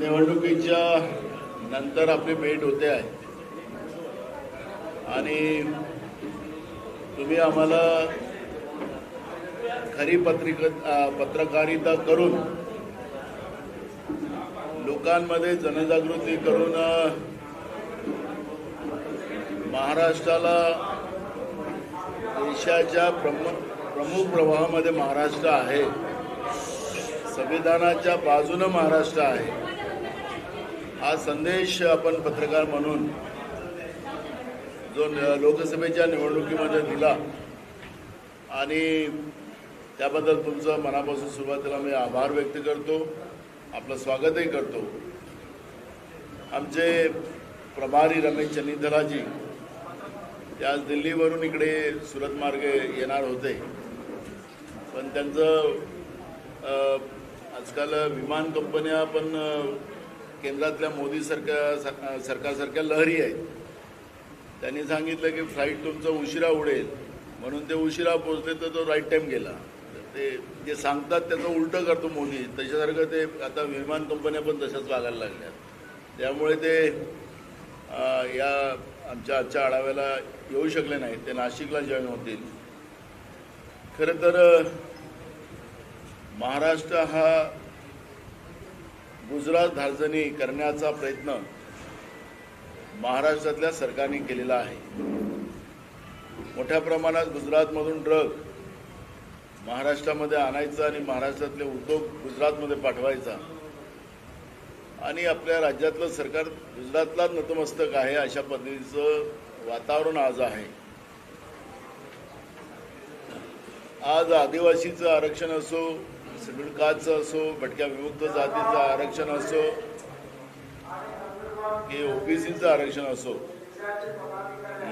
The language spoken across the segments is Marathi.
निवडणुकीच्या नंतर आपली भेट होते आहे. आणि तुम्ही आम्हाला खरी पत्रिक पत्रकारिता करून लोकांमध्ये जनजागृती करून महाराष्ट्राला देशाच्या प्रमुख प्रमुख प्रवाहामध्ये महाराष्ट्र आहे. संविधानाच्या बाजूनं महाराष्ट्र आहे. हा संदेश आपण पत्रकार म्हणून जो लोकसभेच्या निवडणुकीमध्ये दिला. आणि त्याबद्दल तुमचं मनापासून सुरुवातीला मी आभार व्यक्त करतो. आपलं स्वागतही करतो. आमचे प्रभारी रमेश चन्नीधराजी ते आज दिल्लीवरून इकडे सुरत मार्गे येणार होते. पण त्यांचं आजकाल विमान कंपन्या पण केंद्रातल्या मोदी सरकार सरकारसारख्या लहरी आहेत. त्यांनी सांगितलं की फ्लाईट तुमचं उशिरा उडेल. म्हणून ते उशिरा पोहोचले तर तो राईट टाईम गेला. तर ते जे सांगतात त्याचं उलटं करतो मोदी. त्याच्यासारखं ते आता विमान कंपन्या पण तशाच वागायला लागल्या त्यामुळे ते या आमच्या आजच्या आढाव्याला येऊ शकले नाहीत. ते नाशिकला जॉईन होतील. खरं तर महाराष्ट्र हा गुजरात धार्जनी करण्याचा प्रयत्न महाराष्ट्रातल्या सरकारने केलेला आहे. मोठ्या प्रमाणात गुजरातमधून ड्रग महाराष्ट्रामध्ये आणायचा आणि महाराष्ट्रातले उद्योग गुजरातमध्ये पाठवायचा. आणि आपल्या राज्यातलं सरकार गुजरातलाच नतमस्तक आहे अशा पद्धतीचं वातावरण आज आहे. आज आदिवासीचं आरक्षण असो शेड्यूल कास्टचं असो भटक्या विमुक्त जातीचं आरक्षण असो की ओबीसीचं आरक्षण असो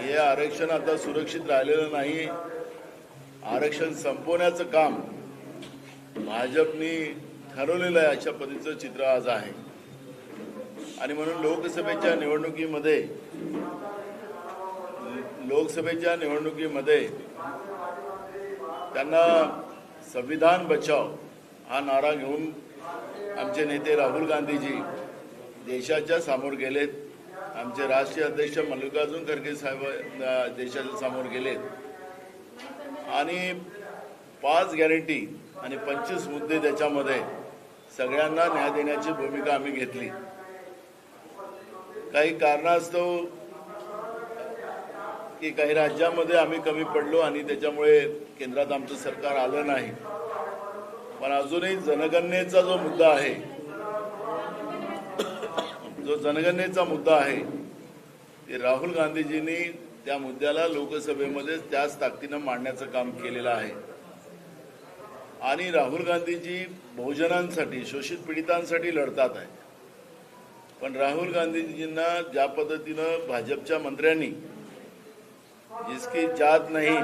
हे आरक्षण आता सुरक्षित राहिलेलं नाही. आरक्षण संपवण्याचं काम भाजपनी ठरवलेलं आहे अशा पद्धतीचं चित्र आज आहे. आणि म्हणून लोकसभेच्या निवडणुकीमध्ये लोकसभेच्या निवडणुकीमध्ये त्यांना संविधान बचाव हा नारा घेऊन आमचे नेते राहुल गांधीजी देशाच्या समोर गेलेत. आमचे राष्ट्रीय अध्यक्ष मल्लिकार्जुन खरगे साहेब देशाच्या समोर गेलेत. आणि पाच गॅरंटी आणि पंचवीस मुद्दे त्याच्यामध्ये सगळ्यांना न्याय देण्याची भूमिका आम्ही घेतली. काही कारणास्तव की काही राज्यामध्ये आम्ही कमी पडलो आणि त्याच्यामुळे केंद्रात आमचं सरकार आलं नाही. पण अजूनही जनगणनेचा जो मुद्दा आहे जो जनगणनेचा मुद्दा आहे ते राहुल गांधीजींनी त्या मुद्द्याला लोकसभेमध्ये त्याच ताकदीनं मांडण्याचं काम केलेलं आहे. आणि राहुल गांधीजी बहुजनांसाठी शोषित पीडितांसाठी लढतात आहे. पण राहुल गांधीजींना ज्या पद्धतीनं भाजपच्या मंत्र्यांनी जिसकी जात नाही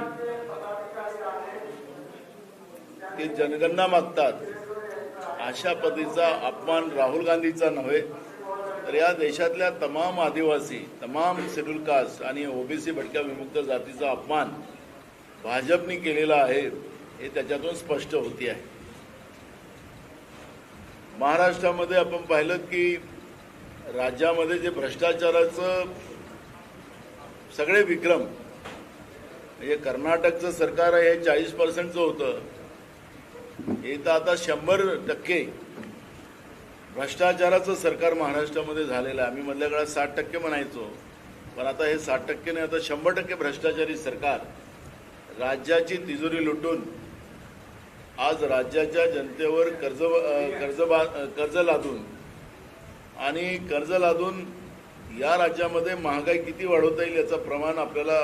ते जनगणना मागतात. अशा पद्धतीचा अपमान राहुल गांधीचा नव्हे तर या देशातल्या तमाम आदिवासी तमाम शेड्यूल कास्ट आणि ओबीसी भटक्या विमुक्त जातीचा अपमान भाजपने केलेला आहे हे त्याच्यातून स्पष्ट होते आहे. महाराष्ट्रामध्ये आपण पाहिलं की राज्यामध्ये जे भ्रष्टाचाराचं सगळे विक्रम म्हणजे कर्नाटकचं सरकार आहे हे चाळीस पर्सेंटचं होतं. हे तर आता शंभर टक्के भ्रष्टाचाराचं सरकार महाराष्ट्रामध्ये झालेलं आहे. आम्ही मधल्या काळात साठ टक्के म्हणायचो. पण आता हे साठ टक्के नाही आता शंभर टक्के भ्रष्टाचारी सरकार राज्याची तिजोरी लुटून आज राज्याच्या जनतेवर कर्ज कर्ज कर्ज लादून आणि कर्ज लादून या राज्यामध्ये महागाई किती वाढवता येईल याचं प्रमाण आपल्याला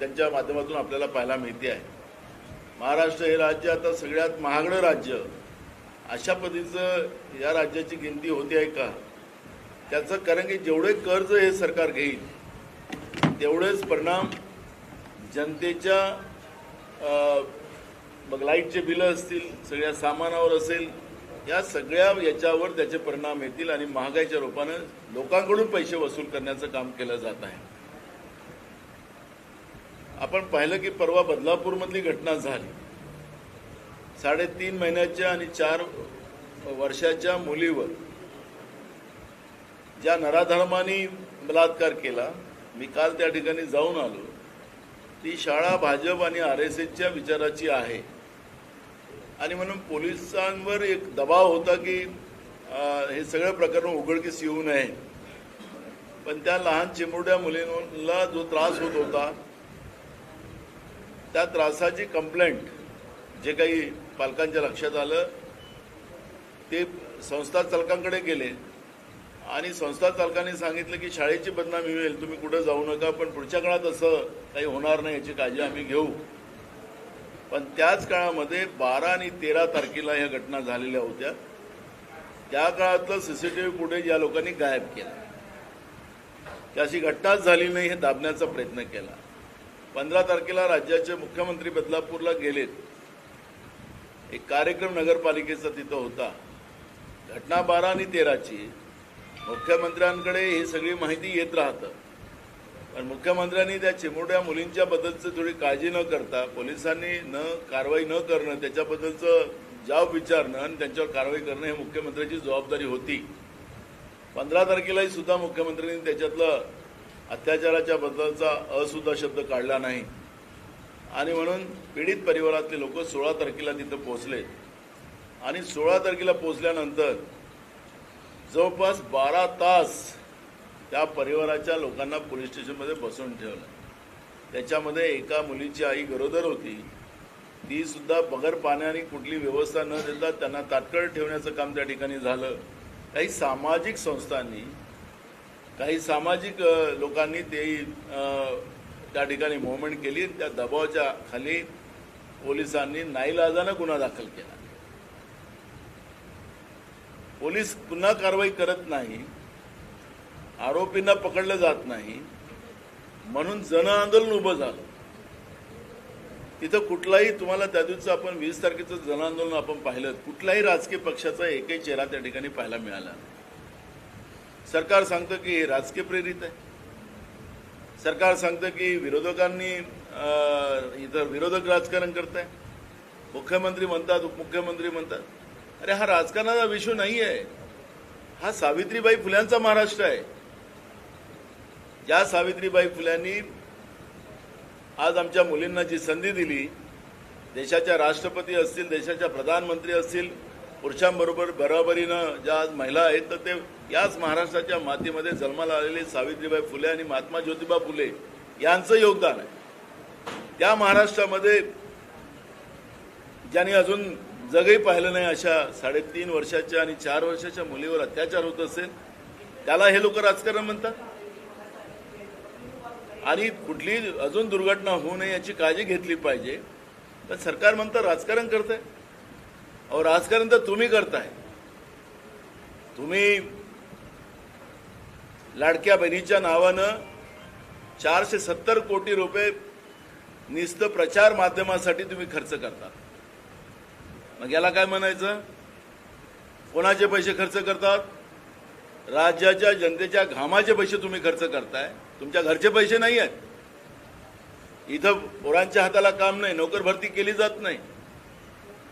त्यांच्या माध्यमातून आपल्याला पाहायला मिळते आहे. महाराष्ट्र हे राज्य आता सगळ्यात महागडं राज्य. अशा पद्धतीचं या राज्याची गिनती होते आहे का? त्याचं कारण की जेवढे कर्ज हे सरकार घेईल तेवढेच परिणाम जनतेच्या मग लाईटचे बिलं असतील सगळ्या सामानावर असेल या सगळ्या याच्यावर त्याचे परिणाम येतील आणि महागाईच्या रूपानं लोकांकडून पैसे वसूल करण्याचं काम केलं जात आहे. आपण पाहिलं की परवा बदलापूरमधली घटना झाली. साडेतीन महिन्याच्या आणि चार वर्षाच्या मुलीवर ज्या नराधर्माने बलात्कार केला मी काल त्या ठिकाणी जाऊन आलो. ती शाळा भाजप आणि आर एस एसच्या विचाराची आहे. आणि म्हणून पोलिसांवर एक दबाव होता की हे सगळं प्रकरण उघडकीस येऊ नये. पण त्या लहान चिमुरड्या मुलींना जो त्रास होत होता त्या त्रासाची कंप्लेंट जे काही पालकांच्या लक्षात आलं ते संस्था चालकांकडे गेले. आणि संस्था चालकांनी सांगितलं की शाळेची बदनामी होईल तुम्ही कुठं जाऊ नका पण पुढच्या काळात असं काही होणार नाही याची काळजी आम्ही घेऊ. पण त्याच काळामध्ये बारा आणि तेरा तारखेला ह्या घटना झालेल्या होत्या. त्या काळातलं सीसीटीव्ही फुटेज या लोकांनी गायब केलं. की अशी घटनाच झाली नाही हे दाबण्याचा प्रयत्न केला. पंधरा तारखेला राज्याचे मुख्यमंत्री बदलापूरला गेलेत. एक कार्यक्रम नगरपालिकेचा तिथं होता. घटना बारा आणि तेराची. मुख्यमंत्र्यांकडे ही सगळी माहिती येत राहतं. पण मुख्यमंत्र्यांनी त्या चिमुरड्या मुलींच्या बद्दलचं थोडी काळजी न करता पोलिसांनी न कारवाई न करणं त्याच्याबद्दलचं जाब विचारणं आणि त्यांच्यावर कारवाई करणं हे मुख्यमंत्र्यांची जबाबदारी होती. पंधरा तारखेलाही सुद्धा मुख्यमंत्र्यांनी त्याच्यातलं अत्याचाराच्या बद्दलचा असुद्धा शब्द काढला नाही. आणि म्हणून पीडित परिवारातले लोक सोळा तारखेला तिथं पोहोचले. आणि सोळा तारखेला पोहोचल्यानंतर जवळपास बारा तास त्या परिवाराच्या लोकांना पोलीस स्टेशनमध्ये बसवून ठेवलं. त्याच्यामध्ये एका मुलीची आई गरोदर होती. ती सुद्धा बगर पाण्याने कुठली व्यवस्था न देता त्यांना तात्काळ ठेवण्याचं काम त्या ठिकाणी झालं. काही सामाजिक संस्थांनी काही सामाजिक लोकांनी ते त्या ठिकाणी मुवमेंट केली. त्या दबावाच्या खाली पोलिसांनी नाईलाजानं गुन्हा दाखल केला. पोलीस पुन्हा कारवाई करत नाही. आरोपींना पकडलं जात नाही. म्हणून जन आंदोलन उभं झालं. तिथं कुठलाही तुम्हाला त्या दिवशी आपण वीस तारखेचं जन आंदोलन आपण पाहिलं. कुठल्याही राजकीय पक्षाचा एकही चेहरा त्या ठिकाणी पाहायला मिळाला नाही. सरकार सांगतं की हे राजकीय प्रेरित आहे. सरकार सांगतं की विरोधकांनी इतर इथं विरोधक राजकारण करत आहे मुख्यमंत्री म्हणतात उपमुख्यमंत्री म्हणतात. अरे हा राजकारणाचा विषय नाही आहे हा सावित्रीबाई फुल्यांचा महाराष्ट्र आहे. ज्या सावित्रीबाई फुल्यांनी आज आमच्या मुलींना जी संधी दिली देशाच्या राष्ट्रपती असतील देशाच्या प्रधानमंत्री असतील पुरुषांबरोबर बराबरीनं ज्या आज महिला आहेत तर ते याच महाराष्ट्राच्या मातीमध्ये जन्माला आलेले सावित्रीबाई फुले आणि महात्मा ज्योतिबा फुले यांचं योगदान आहे. त्या महाराष्ट्रामध्ये ज्यांनी अजून जगही पाहिलं नाही अशा साडेतीन वर्षाच्या आणि चार वर्षाच्या मुलीवर अत्याचार होत असेल त्याला हे लोक राजकारण म्हणतात? आणि कुठली अजून दुर्घटना होऊ नये याची काळजी घेतली पाहिजे तर सरकार म्हणतं राजकारण करतंय. अहो राजकारण तर तुम्ही करताय. तुम्ही लाडक्या बहिणीच्या नावानं चारशे सत्तर कोटी रुपये निस्त प्रचार माध्यमासाठी तुम्ही खर्च करता. मग याला काय म्हणायचं? कोणाचे पैसे खर्च करतात? राज्याच्या जनतेच्या घामाचे पैसे तुम्ही खर्च करताय. तुमच्या घरचे पैसे नाही आहेत इथं पोरांच्या हाताला काम नाही नोकर भरती केली जात नाही.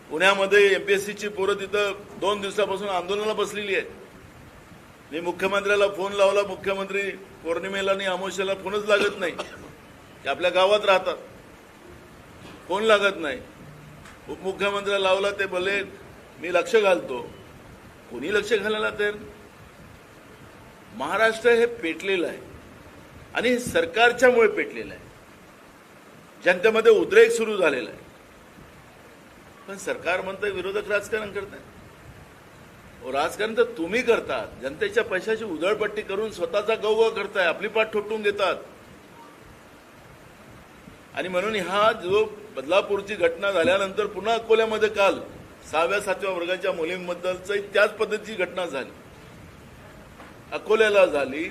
पुण्यामध्ये एमपीएससीची पोरं तिथं दोन दिवसापासून आंदोलनाला बसलेली आहेत. मी मुख्यमंत्र्याला फोन लावला मुख्यमंत्री पौर्णिमेला आणि अमावस्याला फोनच लागत नाही. ते आपल्या गावात राहतात. फोन लागत नाही. उपमुख्यमंत्र्याला लावला ते भले मी लक्ष घालतो. कोणी लक्ष घालायला तर महाराष्ट्र हे पेटलेलं आहे. आणि हे सरकारच्यामुळे पेटलेलं आहे. जनतेमध्ये उद्रेक सुरू झालेला आहे. पण सरकार म्हणतं विरोधक राजकारण करताय राजकारण तर तुम्ही करतात. जनतेच्या पैशाची उधळपट्टी करून स्वतःचा गौगव करताय. आपली पाठ ठोटून घेतात. आणि म्हणून हा जो बदलापूरची घटना झाल्यानंतर पुन्हा अकोल्यामध्ये काल सहाव्या सातव्या वर्गाच्या मुलींबद्दलच त्याच पद्धतीची घटना झाली. अकोल्याला झाली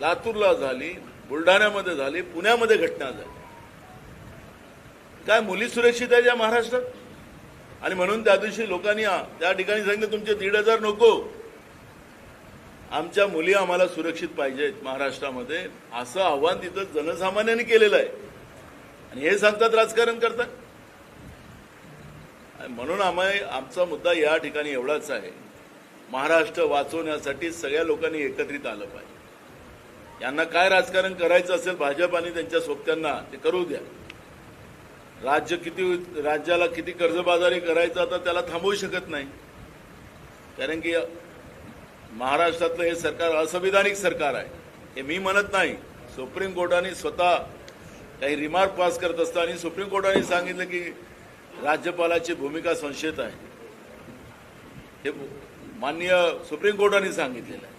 लातूरला झाली बुलढाण्यामध्ये झाली पुण्यामध्ये घटना झाली. काय मुली सुरक्षित आहे या महाराष्ट्रात? आणि म्हणून त्या दिवशी लोकांनी त्या ठिकाणी सांगितलं तुमचे दीड हजार नको. आमच्या मुली आम्हाला सुरक्षित पाहिजेत महाराष्ट्रामध्ये. असं आव्हान तिथं जनसामान्यांनी केलेलं आहे. आणि हे सांगतात राजकारण करतात. म्हणून आम्ही आमचा मुद्दा या ठिकाणी एवढाच आहे. महाराष्ट्र वाचवण्यासाठी सगळ्या लोकांनी एकत्रित आलं पाहिजे. यांना काय राजकारण करायचं असेल भाजप आणि त्यांच्या सोबत्यांना ते करू द्या. राज्य किती राज्याला किती कर्जबाजारी करायचं आता त्याला थांबवू शकत नाही. कारण की महाराष्ट्रातलं हे सरकार असंविधानिक सरकार आहे. हे मी म्हणत नाही. सुप्रीम कोर्टाने स्वतः काही रिमार्क पास करत असताना सुप्रीम कोर्टाने सांगितलं की राज्यपालाची भूमिका संशयित आहे. हे माननीय सुप्रीम कोर्टाने सांगितलेलं आहे.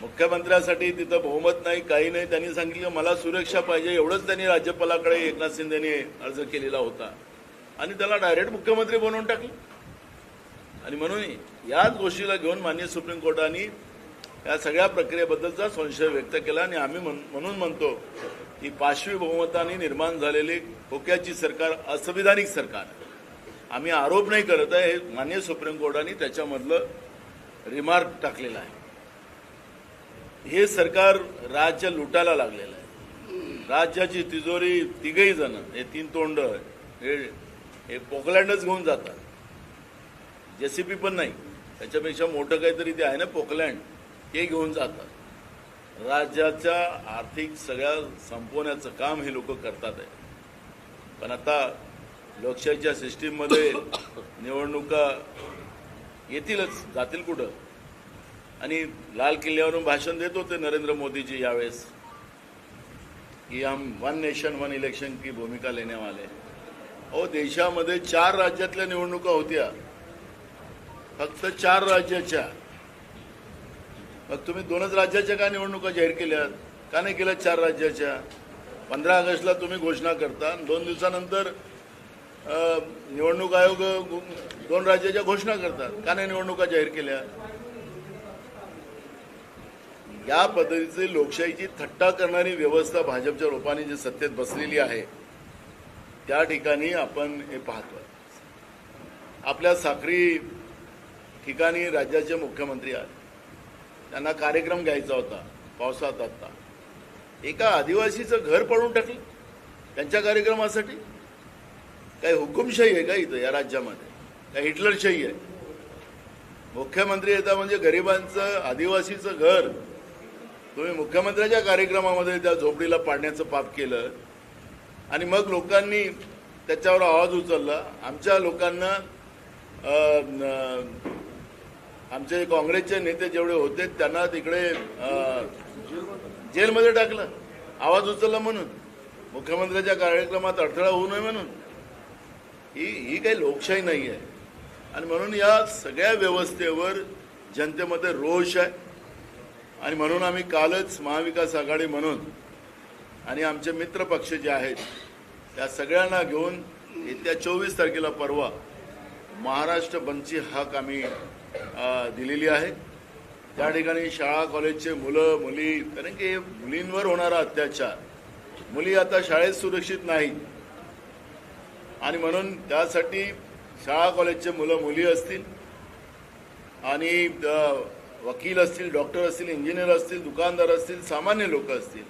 मुख्यमंत्र्यासाठी तिथं बहुमत नाही काही नाही. त्यांनी सांगितलं मला सुरक्षा पाहिजे. एवढंच त्यांनी राज्यपालाकडे एकनाथ शिंदेने अर्ज केलेला होता. आणि त्याला डायरेक्ट मुख्यमंत्री बनवून टाकलं. आणि म्हणून याच गोष्टीला घेऊन माननीय सुप्रीम कोर्टाने या सगळ्या प्रक्रियेबद्दलचा संशय व्यक्त केला. आणि आम्ही म्हण- म्हणून म्हणतो की पाशवी बहुमताने निर्माण झालेली खोक्याची सरकार असंविधानिक सरकार आम्ही आरोप नाही करत आहे. हे माननीय सुप्रीम कोर्टाने त्याच्यामधलं रिमार्क टाकलेलं आहे. हे सरकार राज्य लुटायला लागलेलं आहे. राज्याची तिजोरी तिघही जण हे तीन तोंड हे हे पोकलँडच घेऊन जातात. जेसीपी पण नाही. त्याच्यापेक्षा मोठं काहीतरी ते आहे ना पोकलँड ते घेऊन जातात. राज्याच्या आर्थिक सगळ्या संपवण्याचं काम हे लोक करतात आहे. पण आता लोकशाहीच्या सिस्टीममध्ये निवडणुका येतीलच जातील कुठं? आणि लाल किल्ल्यावरून भाषण देत होते नरेंद्र मोदीजी यावेळेस की आम वन नेशन वन इलेक्शन की भूमिका लेण्यावाले. अहो देशामध्ये चार राज्यातल्या निवडणुका होत्या. फक्त चार राज्याच्या. मग तुम्ही दोनच राज्याच्या का निवडणुका जाहीर केल्यात का नाही केल्या चार राज्याच्या? पंधरा ऑगस्टला तुम्ही घोषणा करता आणि दोन दिवसानंतर निवडणूक आयोग दोन राज्याच्या घोषणा करतात. का नाही निवडणुका जाहीर केल्या? या पद्धतीचे लोकशाहीची थट्टा करणारी व्यवस्था भाजपच्या रूपाने जी सत्तेत बसलेली आहे त्या ठिकाणी आपण हे पाहतो. आपल्या साखरी ठिकाणी राज्याचे मुख्यमंत्री आहेत त्यांना कार्यक्रम घ्यायचा होता पावसात आता. एका आदिवासीचं घर पडून टाकलं त्यांच्या कार्यक्रमासाठी? काही हुकुमशाही आहे का इथं या राज्यामध्ये? काय हिटलरशाही आहे? मुख्यमंत्री येतात म्हणजे गरिबांचं आदिवासीचं घर तुम्ही मुख्यमंत्र्याच्या कार्यक्रमामध्ये त्या झोपडीला पाडण्याचं पाप केलं आणि मग लोकांनी त्याच्यावर आवाज उचलला. आमच्या लोकांना आमचे काँग्रेसचे नेते जेवढे होते त्यांना तिकडे जेलमध्ये टाकलं. आवाज उचलला म्हणून. मुख्यमंत्र्याच्या कार्यक्रमात अडथळा होऊ नये म्हणून. ही ही काही लोकशाही नाही आहे आणि म्हणून या सगळ्या व्यवस्थेवर जनतेमध्ये रोष आहे. आणि म्हणून आम्ही कालच महाविकास आघाडी म्हणून आणि आमचे मित्रपक्ष जे आहेत त्या सगळ्यांना घेऊन येत्या चोवीस तारखेला परवा महाराष्ट्र बंदची हाक आम्ही दिलेली आहे. त्या ठिकाणी शाळा कॉलेजचे मुलं मुली कारण की मुलींवर होणारा अत्याचार. मुली आता शाळेत सुरक्षित नाही आणि म्हणून त्यासाठी शाळा कॉलेजचे मुलं मुली असतील आणि वकील असतील डॉक्टर असतील इंजिनियर असतील दुकानदार असतील सामान्य लोक असतील.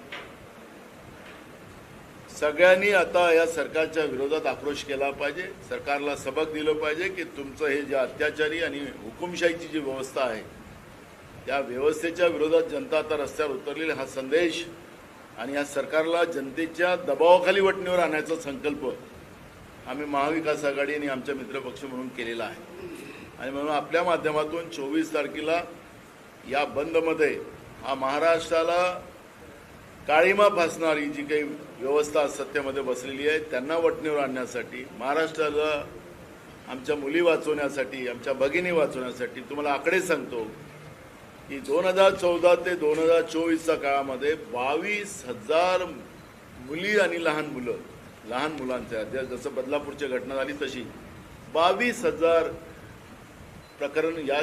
सगळ्यांनी आता या सरकारच्या विरोधात आक्रोश केला पाहिजे. सरकारला सबक दिलं पाहिजे की तुमचं हे जे अत्याचारी आणि हुकुमशाहीची जी व्यवस्था आहे त्या व्यवस्थेच्या विरोधात जनता आता रस्त्यावर उतरलेला हा संदेश आणि या सरकारला जनतेच्या दबावाखाली वटणीवर आणण्याचा संकल्प आम्ही महाविकास आघाडी आणि आमच्या मित्रपक्ष म्हणून केलेला आहे. आणि म्हणून आपल्या माध्यमातून चोवीस तारखेला या बंदमध्ये हा महाराष्ट्राला काळीमा फासणारी जी काही व्यवस्था सत्तेमध्ये बसलेली आहे त्यांना वटणीवर आणण्यासाठी महाराष्ट्राला आमच्या मुली वाचवण्यासाठी आमच्या भगिनी वाचवण्यासाठी तुम्हाला आकडे सांगतो की दोन हजार चौदा ते दोन हजार चोवीसच्या काळामध्ये बावीस हजार मुली आणि लहान मुलं लहान मुलांच्या जसं बदलापूरची घटना झाली तशी बावीस हजार प्रकरण या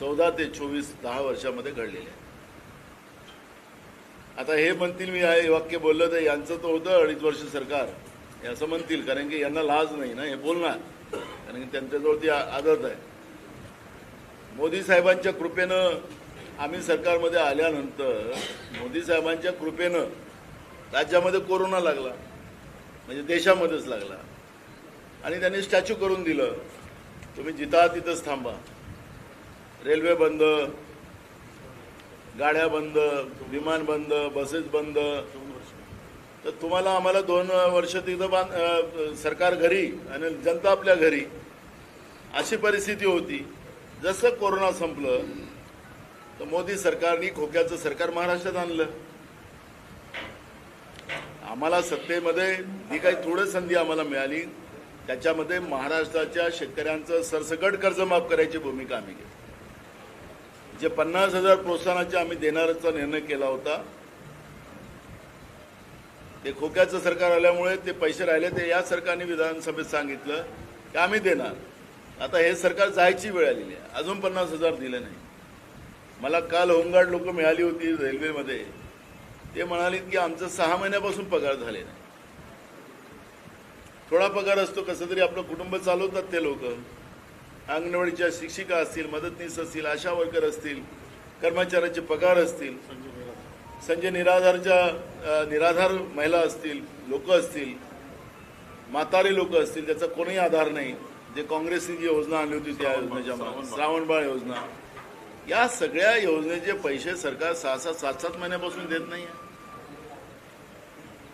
चौदा ते चोवीस दहा वर्षामध्ये घडलेले आहे. आता हे म्हणतील मी हे वाक्य बोललं तर यांचं तर होतं अडीच वर्ष सरकार. हे असं म्हणतील कारण की यांना लाज नाही ना हे बोलणार. कारण की त्यांच्याजवळ ती आदत आहे. मोदी साहेबांच्या कृपेनं आम्ही सरकारमध्ये आल्यानंतर मोदी साहेबांच्या कृपेनं राज्यामध्ये कोरोना लागला म्हणजे देशामध्येच लागला. आणि त्यांनी स्टॅच्यू करून दिलं तुम्ही जिता तिथंच थांबा. रेल्वे बंद गाड्या बंद विमान बंद बसेस बंद. तर तुम्हाला आम्हाला दोन वर्ष तिथं बांध सरकार घरी आणि जनता आपल्या घरी अशी परिस्थिती होती. जसं कोरोना संपलं तर मोदी सरकारने खोक्याचं सरकार महाराष्ट्रात आणलं. आम्हाला सत्तेमध्ये जी काही थोडं संधी आम्हाला मिळाली त्याच्यामध्ये महाराष्ट्राच्या शेतकऱ्यांचं सरसकट कर्ज माफ करायची भूमिका आम्ही घेतली. जे पन्नास हजार प्रोत्साहनाचे आम्ही देणारचा निर्णय केला होता ते खोक्याचं सरकार आल्यामुळे ते पैसे राहिले ते या सरकारने विधानसभेत सांगितलं की आम्ही देणार. आता हे सरकार जायची वेळ आलेली आहे. अजून पन्नास हजार दिले नाही. मला काल होमगार्ड लोक मिळाली होती रेल्वेमध्ये. ते म्हणाले की आमचं सहा महिन्यापासून पगार झाले नाही. थोडा पगार असतो कसं तरी आपलं कुटुंब चालवतात ते लोक. अंगणवाडीच्या शिक्षिका असतील मदतनीस असतील आशा वर्कर असतील कर्मचाऱ्यांचे पगार असतील संजय निराधारच्या निराधार महिला असतील लोक असतील म्हातारी लोक असतील त्याचा कोणीही आधार नाही जे काँग्रेसने जी योजना आणली होती त्या योजनेच्या. श्रावणबाळ योजना या सगळ्या योजनेचे पैसे सरकार सहा सात सात सात महिन्यापासून देत नाही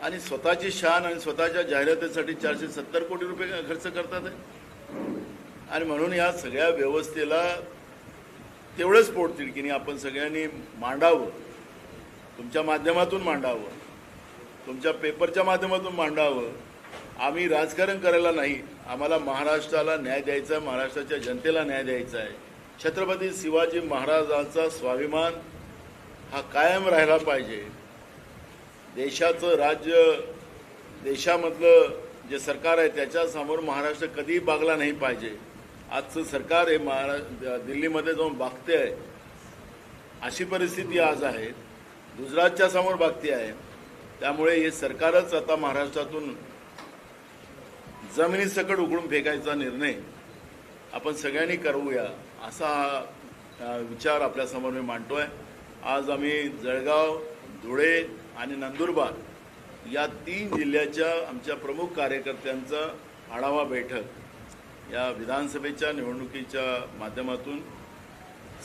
आणि स्वतःची शान आणि स्वतःच्या जाहिरातीसाठी चारशे सत्तर कोटी रुपये खर्च करतात आहे. आणि म्हणून या सगळ्या व्यवस्थेला तेवढंच पोटतिडकीने आपण सगळ्यांनी मांडावं. तुमच्या माध्यमातून मांडावं. तुमच्या पेपरच्या माध्यमातून मांडावं. आम्ही राजकारण करायला नाही. आम्हाला महाराष्ट्राला न्याय द्यायचा आहे महाराष्ट्राच्या जनतेला न्याय द्यायचा आहे. छत्रपती शिवाजी महाराजांचा स्वाभिमान हा कायम राहिला पाहिजे. देशाचं राज्य देशामधलं जे सरकार आहे त्याच्यासमोर महाराष्ट्र कधीही बागला नाही पाहिजे. आजचं सरकार हे महारा दिल्लीमध्ये जाऊन बागते आहे. अशी परिस्थिती आज आहे. गुजरातच्या समोर बागती आहे. त्यामुळे हे सरकारच आता महाराष्ट्रातून जमिनीसकट उघडून फेकायचा निर्णय आपण सगळ्यांनी करूया असा विचार आपल्यासमोर मी मांडतो आहे आज आम्ही जळगाव धुळे आणि नंदुरबार या तीन जिल्ह्याच्या आमच्या प्रमुख कार्यकर्त्यांचा आढावा बैठक या विधानसभेच्या निवडणुकीच्या माध्यमातून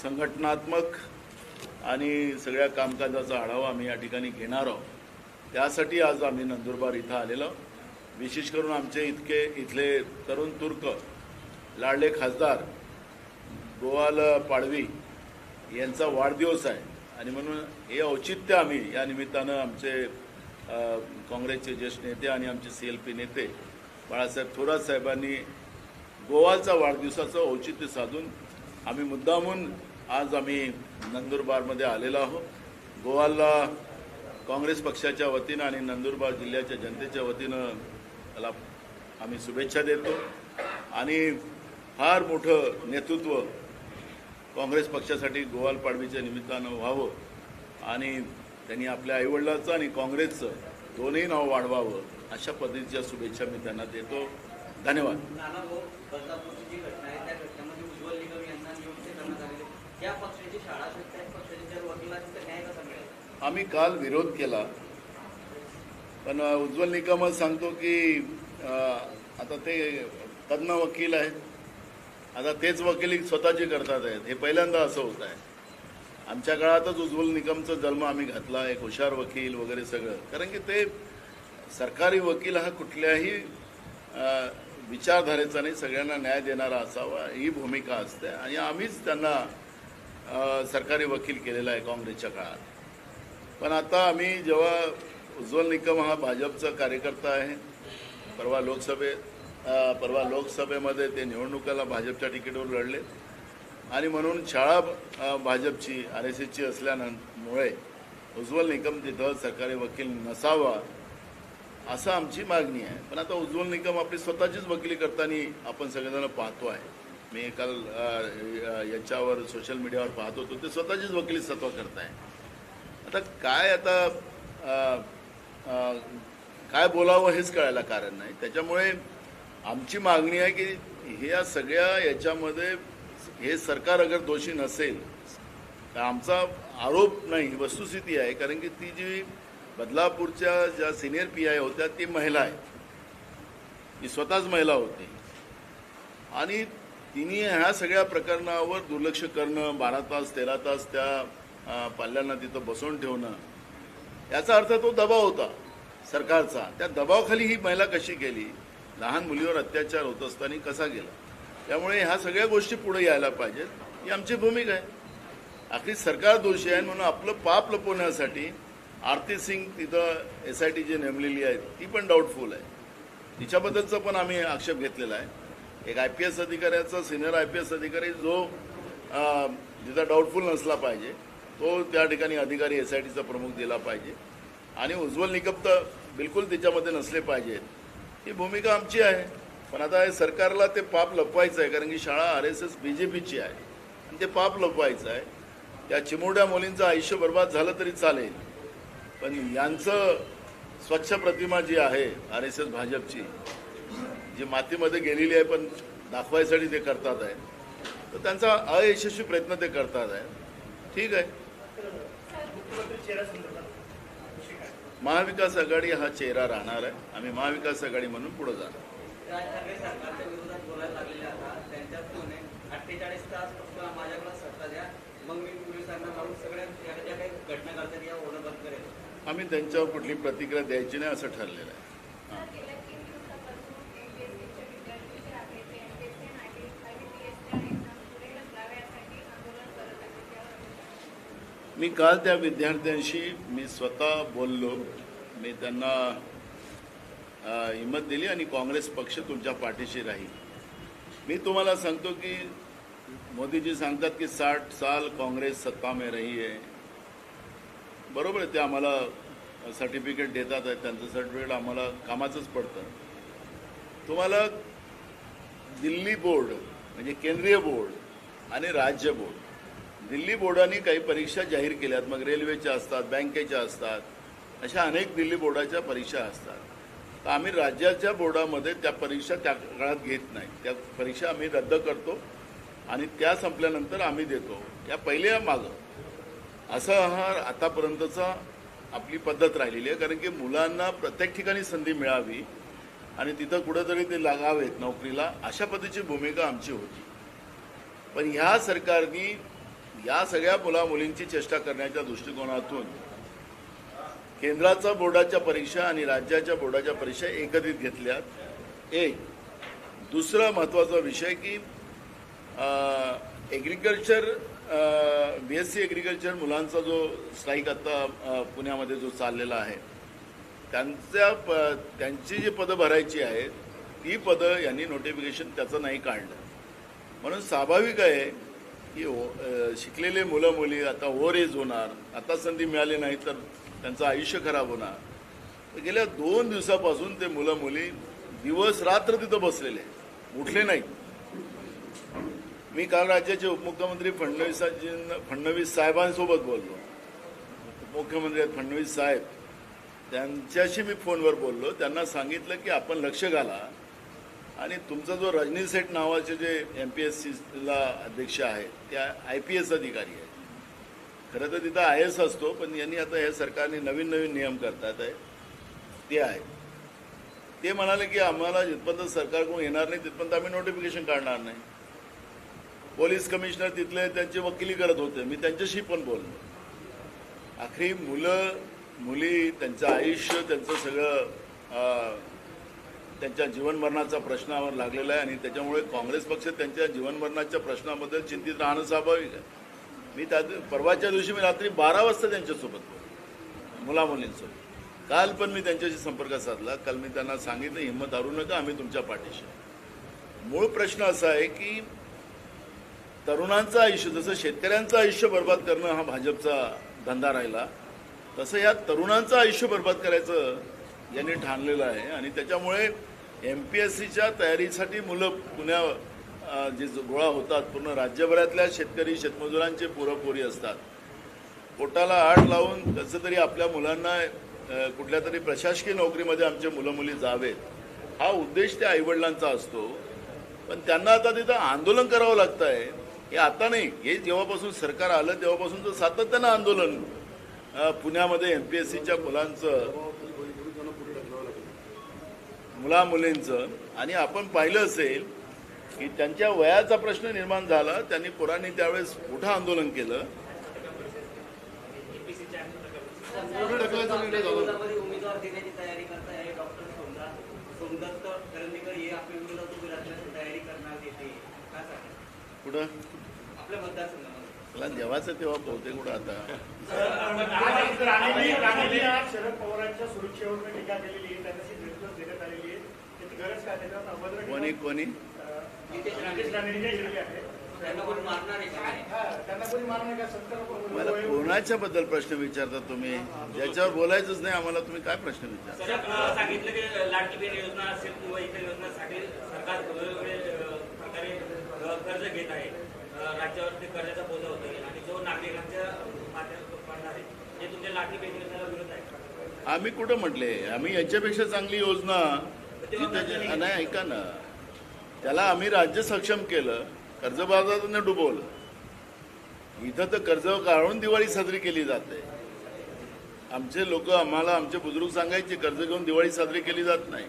संघटनात्मक आणि सगळ्या कामकाजाचा आढावा आम्ही या ठिकाणी घेणार आहोत. त्यासाठी आज आम्ही नंदुरबार इथं आलेलो. विशेष करून आमचे इतके इथले तरुण तुर्क लाडले खासदार गोवाल पाडवी यांचा वाढदिवस आहे. आणि म्हणून हे औचित्य आम्ही या निमित्तानं आमचे काँग्रेसचे ज्येष्ठ नेते आणि आमचे सी एल पी नेते बाळासाहेब थोरात साहेबांनी गोवाचा वाढदिवसाचं औचित्य साधून आम्ही मुद्दामून आज आम्ही नंदुरबारमध्ये आलेलो आहोत. गोवाला काँग्रेस पक्षाच्या वतीनं आणि नंदुरबार जिल्ह्याच्या जनतेच्या वतीनं त्याला आम्ही शुभेच्छा देतो. आणि फार मोठं नेतृत्व काँग्रेस पक्षासाठी गोवाल पाडवीच्या निमित्तानं व्हावं आणि त्यांनी आपल्या आईवडिलाचं आणि काँग्रेसचं दोन्ही नाव वाढवावं अशा पद्धतीच्या शुभेच्छा मी त्यांना देतो. धन्यवाद. आम्ही काल विरोध केला. पण उज्ज्वल निकमच सांगतो की आता ते तज्ज्ञ वकील आहेत. आता तेच वकिली स्वतःची करतात आहेत. हे पहिल्यांदा असं होत आहे. आमच्या काळातच उज्ज्वल निकमचा जन्म आम्ही घातला एक हुशार वकील वगैरे सगळं. कारण की ते सरकारी वकील हा कुठल्याही विचारधारेचा नाही सगळ्यांना न्याय देणारा असावा ही भूमिका असते. आणि आम्हीच त्यांना सरकारी वकील केलेला आहे काँग्रेसच्या काळात. पण आता आम्ही जेव्हा उज्ज्वल निकम हा भाजपचा कार्यकर्ता आहे परवा लोकसभे परवा लोकसभेमध्ये ते निवडणुकाला भाजपच्या तिकीटवर लढले. आणि म्हणून शाळा भाजपची आर एस एसची असल्यामुळे उज्ज्वल निकम तिथं सरकारी वकील नसावा असं आमची मागणी आहे. पण आता उज्ज्वल निकम आपली स्वतःचीच वकिली करताना आपण सगळेजण पाहतो आहे. मी काल याच्यावर सोशल मीडियावर पाहत होतो. ते स्वतःचीच वकिली सत्व करताय. आता काय आता काय बोलावं हेच कळायला कारण नाही. त्याच्यामुळे आमची मागणी आहे की ह्या सगळ्या याच्यामध्ये हे सरकार अगर दोषी नसेल तर आमचा आरोप नाही वस्तुस्थिती आहे. कारण की ती जी बदलापूरच्या ज्या सिनियर पी आय होत्या ती महिला आहे. ती स्वतःच महिला होती. आणि तिने ह्या सगळ्या प्रकरणावर दुर्लक्ष करणं बारा तास तेरा तास त्या पाल्यांना तिथं बसवून ठेवणं याचा अर्थ तो दबाव होता सरकारचा. त्या दबावाखाली ही महिला कशी गेली? लहान मुलीवर अत्याचार होत असताना कसा गेला? त्यामुळे ह्या सगळ्या गोष्टी पुढे यायला पाहिजेत. ही आमची भूमिका आहे. अखेर सरकार दोषी आहे म्हणून आपलं पाप लपवण्यासाठी आरती सिंग तिथं एस आय टी जी नेमलेली आहे ती पण डाऊटफुल आहे. तिच्याबद्दलचा पण आम्ही आक्षेप घेतलेला आहे. एक आय पी एस अधिकाऱ्याचा सिनियर आय पी एस अधिकारी जो अं, जिथं डाऊटफुल नसला पाहिजे तो त्या ठिकाणी अधिकारी एस आय टीचा प्रमुख दिला पाहिजे. आणि उज्ज्वल निकम तर बिलकुल तिच्यामध्ये नसले पाहिजेत ही भूमिका आमची आहे. पण आता हे सरकारला ते पाप लपवायचं आहे कारण की शाळा R S S B J पीची आहे. आणि ते पाप लपवायचं आहे. त्या चिमुरड्या मुलींचं आयुष्य बर्बाद झालं तरी चालेल. पण यांचं स्वच्छ प्रतिमा जी आहे आर एस एस भाजपची जी मातीमध्ये गेलेली आहे पण दाखवायसाठी ते करतात आहे तर त्यांचा अयशस्वी प्रयत्न ते करतात आहे. ठीक आहे. महाविकास आघाडी हा चेहरा राहणार आहे. आम्ही महाविकास आघाडी म्हणून पुढे जाणार. मग मी पोलिसांना मारून सगळ्या ज्या काही घटना करतात या ओढ बंद करेल आम्ही त्यांच्यावर कुठली प्रतिक्रिया द्यायची नाही असं ठरलेलं आहे. हां. मी काल त्या विद्यार्थ्यांशी मी स्वतः बोललो. मी त्यांना हिंमत दिली आणि काँग्रेस पक्ष तुमच्या पाठीशी राहील. मी तुम्हाला सांगतो की मोदीजी सांगतात की साठ साल काँग्रेस सत्ता में रही है. बरोबर आहे ते आम्हाला सर्टिफिकेट देतात आहेत त्यांचं सर्टिफिकेट आम्हाला कामाचंच पडतं. तुम्हाला दिल्ली बोर्ड म्हणजे केंद्रीय बोर्ड आणि राज्य बोर्ड दिल्ली बोर्डाने काही परीक्षा जाहीर केल्यात मग रेल्वेच्या असतात बँकेच्या असतात अशा अनेक दिल्ली बोर्डाच्या परीक्षा असतात. तर आम्ही राज्याच्या बोर्डामध्ये त्या परीक्षा त्या काळात घेत नाही. त्या परीक्षा आम्ही रद्द करतो आणि त्या संपल्यानंतर आम्ही देतो. या पहिल्या मागं असा हा आतापर्यंतचा आपली पद्धत राहिलेली आहे. कारण की मुलांना प्रत्येक ठिकाणी संधी मिळावी आणि तिथं कुठंतरी ते लागावेत नोकरीला अशा पद्धतीची भूमिका आमची होती. पण ह्या सरकारनी या सगळ्या मुला मुलींची चेष्टा करण्याच्या दृष्टिकोनातून केंद्राचा बोर्डाच्या परीक्षा आणि राज्याच्या बोर्डाच्या परीक्षा एकत्रित घेतल्यात. एक दुसरा महत्त्वाचा विषय की agriculture B S C agriculture मुलांचा जो स्ट्राईक आता पुण्यामध्ये जो चाललेला आहे त्यांच्या प त्यांची जी पदं भरायची आहेत ती पदं यांनी नोटिफिकेशन त्याचं नाही काढलं. म्हणून स्वाभाविक आहे की हो शिकलेले मुलं मुली आता ओव्हर एज होणार आता संधी मिळाली नाही तर त्यांचं आयुष्य खराब होणार. तर गेल्या दोन दिवसापासून ते मुलं मुली दिवस रात्र तिथं बसलेले उठले नाही मी काल राज्याचे उपमुख्यमंत्री फडणवीसांजी फडणवीस साहेबांसोबत बोललो. उपमुख्यमंत्री आहेत फडणवीस साहेब. त्यांच्याशी मी फोनवर बोललो. त्यांना सांगितलं की आपण लक्ष घाला. आणि तुमचा जो रजनी सेठ नावाचे जे एम पी एस सीला अध्यक्ष आहेत त्या आय पी एस अधिकारी आहेत. खरं तर तिथं आय एस असतो पण यांनी आता हे सरकारने नवीन नवीन नियम करतात आहे. ते आहे. ते म्हणाले की आम्हाला जिथपर्यंत सरकारकडून येणार नाही तिथपर्यंत आम्ही नोटिफिकेशन काढणार नाही. पोलीस कमिशनर तिथले त्यांची वकिली करत होते. मी त्यांच्याशी पण बोललो. आखरी मुलं मुली त्यांचं आयुष्य त्यांचं सगळं त्यांच्या जीवनमरणाचा प्रश्नावर लागलेला आहे आणि त्याच्यामुळे काँग्रेस पक्ष त्यांच्या जीवनमरणाच्या प्रश्नाबद्दल चिंतित राहणं स्वाभाविक आहे. मी त्या परवाच्या दिवशी मी रात्री बारा वाजता त्यांच्यासोबत बोललो. मुलामुलींसोबत. काल पण मी त्यांच्याशी संपर्क साधला. काल मी त्यांना सांगितलं हिंमत हारू नका आम्ही तुमच्या पाठीशी मूळ प्रश्न असा आहे की तरुणांचं आयुष्य जसं शेतकऱ्यांचं आयुष्य बर्बाद करणं हा भाजपचा धंदा राहिला तसं या तरुणांचं आयुष्य बर्बाद करायचं यांनी ठाणलेलं आहे. आणि त्याच्यामुळे एम पी एस सीच्या तयारीसाठी मुलं पुण्या जे गोळा होतात पूर्ण राज्यभरातल्या शेतकरी शेतमजुरांचे पुरपोरी असतात. पोटाला आड लावून कसं तरी आपल्या मुलांना कुठल्या तरी प्रशासकीय नोकरीमध्ये आमचे मुलं मुली जावेत हा उद्देश त्या आईवडिलांचा असतो. पण त्यांना आता तिथं आंदोलन करावं लागतं आहे हे आता नाही. हे जेव्हापासून सरकार आलं तेव्हापासून सातत्यानं आंदोलन. पुण्यामध्ये एम पी एस सीच्या मुलांचं मुला मुलींचं आणि आपण पाहिलं असेल की त्यांच्या वयाचा प्रश्न निर्माण झाला. त्यांनी पोरांनी त्यावेळेस मोठं आंदोलन केलं. कुठं आपल्या मतदारसंघामध्ये. मला जेव्हाचं तेव्हा पोहते कुठं आता. राणेंनी राणेंनी आज शरद पवारांच्या सुरक्षेवर टीका केलेली आहे. त्यांना जी निर्देश देण्यात आलेली आहे त्याची गरज काय त्याच्यावर अभद्र कोणी कोणी? अं, नितेश राणे नितेश राणेंनी जे केलेली आहे? त्यांना कोणी मारणार आहे का? नाही हा, त्यांना कोणी मारणार का? सत्तर मला कोणाच्या बद्दल प्रश्न विचारता तुम्ही? ज्याच्यावर बोलायचंच नाही आम्हाला तुम्ही काय प्रश्न विचार सर अ, सांगितलं की लाडकी बहीण योजना असेल किंवा इतर योजनांसाठी सरकार वेगवेगळे अ, प्रकारे अ, कर्ज घेत आहे. अ, राज्यावरती कर्जाचा बोजा होत आहे आणि जो नागरिकांच्या माध्यमातून पडणार आहे तुमच्या लाडकी बहीण योजनेला विरोध आहे. आम्ही कुठं म्हटले? आम्ही याच्यापेक्षा चांगली योजना नाही ऐका ना. त्याला आम्ही राज्य सक्षम केलं कर्जबाजारानं डुबवलं. इथं तर कर्ज काढून दिवाळी साजरी केली जाते. आमचे लोक आम्हाला आमचे बुजुर्ग सांगायचे कर्ज घेऊन दिवाळी साजरी केली जात नाही.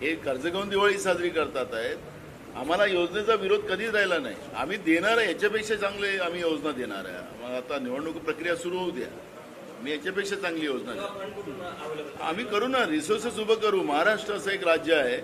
हे कर्ज घेऊन दिवाळी साजरी करतात आहेत. आम्हाला योजनेचा विरोध कधीच राहिला नाही. आम्ही देणार आहे याच्यापेक्षा चांगले आम्ही योजना देणार आहे. आम्हाला आता निवडणूक प्रक्रिया सुरू होऊ द्या. मी याच्यापेक्षा चांगली योजना आम्ही करू ना रिसोर्सेस उभं करू. महाराष्ट्र असं एक राज्य आहे.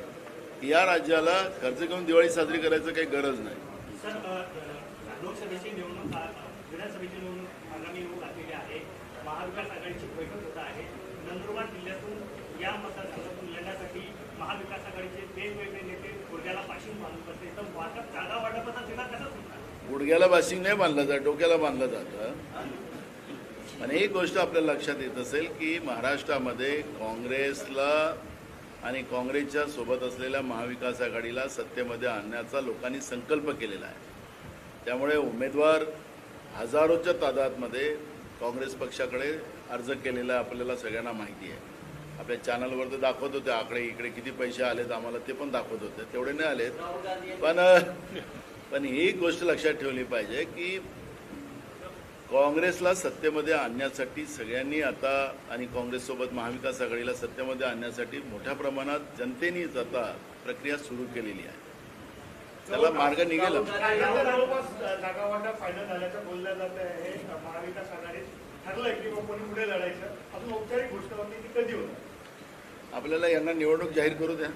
या राज्याला खर्च करून दिवाळी साजरी करायचं काही गरज नाही सर अ, अ, लोकसभेची निवडणूक आ- विधानसभेची निवडणूक आगामी निवडणूक आलेली आहे महाविकास आघाडीची बैठक होत आहे नंदुरबार जिल्ह्यातून या मतदारसंघातून लढण्यासाठी महाविकास आघाडीचे वेगवेगळे नेते गुडघ्याला पाशीन बांधत असते तर वाटप जागा वाटपाचा तिला कसं सुटणार गुडघ्याला बाशिंग नाही बांधलं जात डोक्याला बांधलं जातं. आणि एक गोष्ट आपल्याला लक्षात येत असेल की महाराष्ट्रामध्ये काँग्रेसला आणि काँग्रेसच्या सोबत असलेल्या महाविकास आघाडीला सत्तेमध्ये आणण्याचा लोकांनी संकल्प केलेला आहे. त्यामुळे उमेदवार हजारोच्या तादादमध्ये काँग्रेस पक्षाकडे अर्ज केलेला आपल्याला सगळ्यांना माहिती आहे. आपल्या चॅनलवर तर दाखवत होते आकडे इकडे किती पैसे आलेत आम्हाला ते पण दाखवत होते. तेवढे नाही आलेत. पण पण ही गोष्ट लक्षात ठेवली पाहिजे की काँग्रेसला सत्तेमध्ये आणण्यासाठी सगळ्यांनी आता आणि काँग्रेससोबत महाविकास आघाडीला सत्तेमध्ये आणण्यासाठी मोठ्या प्रमाणात जनतेने आता प्रक्रिया सुरू केलेली आहे. त्याला मार्ग निघेल. आपल्याला यांना निवडणूक जाहीर करू द्या.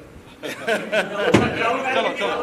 Tchau, tchau.